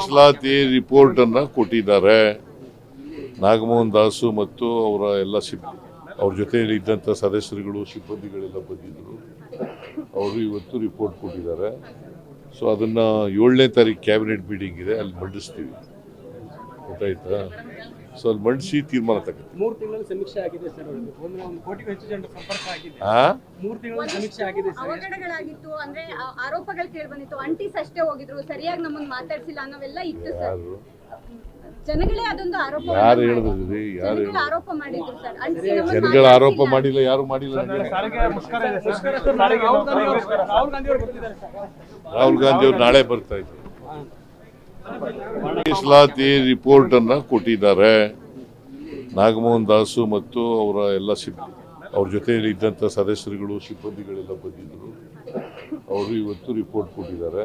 ಮೀಸಲಾತಿ ರಿಪೋರ್ಟ್ ಅನ್ನ ಕೊಟ್ಟಿದ್ದಾರೆ. ನಾಗಮೋಹನ್ ದಾಸು ಮತ್ತು ಅವರ ಎಲ್ಲ ಸಿಬ್, ಅವ್ರ ಜೊತೆಯಲ್ಲಿ ಇದ್ದಂಥ ಸದಸ್ಯರುಗಳು, ಸಿಬ್ಬಂದಿಗಳೆಲ್ಲ ಬಂದಿದ್ದರು ಅವರು ಇವತ್ತು ರಿಪೋರ್ಟ್ ಕೊಟ್ಟಿದ್ದಾರೆ. ಸೊ ಅದನ್ನು ಏಳನೇ ತಾರೀಕು ಕ್ಯಾಬಿನೆಟ್ ಮೀಟಿಂಗ್ ಇದೆ, ಅಲ್ಲಿ ಮಂಡಿಸ್ತೀವಿ. ಗೊತ್ತಾಯ್ತಾ ಸೊ ಅಲ್ಲಿ ಮಂಡಿಸಿ ತೀರ್ಮಾನ ತಗೋತೀವಿ ಮೂರು ತಿಂಗಳಲ್ಲಿ ಸಮೀಕ್ಷೆ ಆಗಿದೆ ಸರ್ ಒಂದು ಒಂದು ಕೋಟಿಗೂ ಹೆಚ್ಚು ಜನರ ಸಂಪರ್ಕ ಆಗಿದೆ. ಮೂರು ತಿಂಗಳಲ್ಲಿ ಸಮೀಕ್ಷೆ ಆಗಿದೆ ಸರ್. ಅವಘಡಗಳಾಗಿತ್ತು. ಅಂದ್ರೆ ಆ- ಆರೋಪಗಳು ಕೇಳಿ ಬಂದಿತ್ತು. ಅಂಟಿಸ್ ಅಷ್ಟೇ ಹೋಗಿದ್ರು. ಸರಿಯಾಗಿ ನಮ್ಮನ್ನ ಮಾತಾಡ್ಸಿಲ್ಲ ಅನ್ನೋವೆಲ್ಲ ಇತ್ತು ಸರ್. ಯಾರು? ಜನಗಳೇ ಅದೊಂದು ಆರೋಪ ಯಾರು ಹೇಳಿದ್ರು? ರೀ ಯಾರು ಜನಗಳು ಹೇಳಿದ್ರು? ಆರೋಪ ಮಾಡಿದ್ರು ಸರ್. ಅಂಟಿಸಿ ನಮ್ಮನ್ನ ಜನಗಳ ಆರೋಪ ಮಾತಾಡ್ಸಿಲ್ಲ. ಮಾಡಿಲ್ಲ ಯಾರು ಮಾಡಿಲ್ಲ ನನಗೆ. ಸಾರಿಗೆ ಮುಷ್ಕರ ಇದೆ ಸರ್ ರಾಹುಲ್ ಗಾಂಧಿ ಅವರು ರಾಹುಲ್ ಗಾಂಧಿ ಅವರು ಬರ್ತಿದ್ದಾರೆ ಸರ್. ರಾಹುಲ್ ಗಾಂಧಿ ಅವ್ರು ನಾಳೆ ಬರ್ತಾ ಇದ್ರು. ಮೀಸಲಾತಿ ರಿಪೋರ್ಟ್ ಅನ್ನ ಕೊಟ್ಟಿದ್ದಾರೆ. ನಾಗಮೋಹನ್ ದಾಸು ಮತ್ತು ಅವರ ಎಲ್ಲ ಸಿಬ್ ಅವ್ರ ಜೊತೆಯಲ್ಲಿ ಇದ್ದಂಥ ಸದಸ್ಯರುಗಳು, ಸಿಬ್ಬಂದಿಗಳೆಲ್ಲ ಬಂದಿದ್ದರು. ಅವರು ಇವತ್ತು ರಿಪೋರ್ಟ್ ಕೊಟ್ಟಿದ್ದಾರೆ.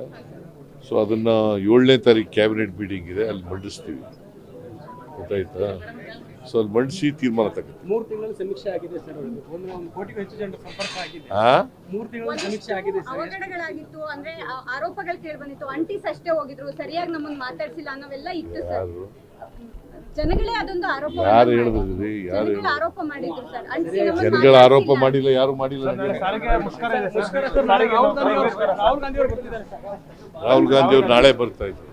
ಸೊ ಅದನ್ನ ಏಳನೇ ತಾರೀಕು ಕ್ಯಾಬಿನೆಟ್ ಮೀಟಿಂಗ್ ಇದೆ, ಅಲ್ಲಿ ಮಂಡಿಸ್ತೀವಿ. ಗೊತ್ತಾಯ್ತಾ ಸೊ ಅಲ್ಲಿ ಮಂಡಿಸಿ ತೀರ್ಮಾನ ತಗುತ್ತೆ. ಮೂರು ತಿಂಗಳ ಸಮೀಕ್ಷೆ ಆಗಿದೆ ಸರ್ ಒಂದು ಒಂದು ಕೋಟಿಗೂ ಹೆಚ್ಚು ಜನರ ಸಂಪರ್ಕ ಆಗಿದೆ. ಮೂರು ತಿಂಗಳಲ್ಲಿ ಸಮೀಕ್ಷೆ ಆಗಿದೆ ಸರ್. ಅವಘಡಗಳಾಗಿತ್ತು ಅಂದ್ರೆ ಆ- ಆರೋಪಗಳು ಕೇಳಿ ಬಂದಿತ್ತು. ಅಂಟಿಸ್ ಅಷ್ಟೇ ಹೋಗಿದ್ರು. ಸರಿಯಾಗಿ ನಮ್ಮನ್ನ ಮಾತಾಡ್ಸಿಲ್ಲ ಅನ್ನೋವೆಲ್ಲ ಇತ್ತು ಸರ್. ಜನಗಳೇ ಅದೊಂದು ಆರೋಪ ಯಾರು ಹೇಳಿದ್ರು? ಯಾರು ಆರೋಪ ಮಾಡಿದ್ರು ಸರ್. ಜನಗಳ ಆರೋಪ. ಮಾಡಿಲ್ಲ ಯಾರು ಮಾಡಿಲ್ಲ? ರಾಹುಲ್ ಗಾಂಧಿ ಅವ್ರು ನಾಳೆ ಬರ್ತಾ ಇದ್ರು.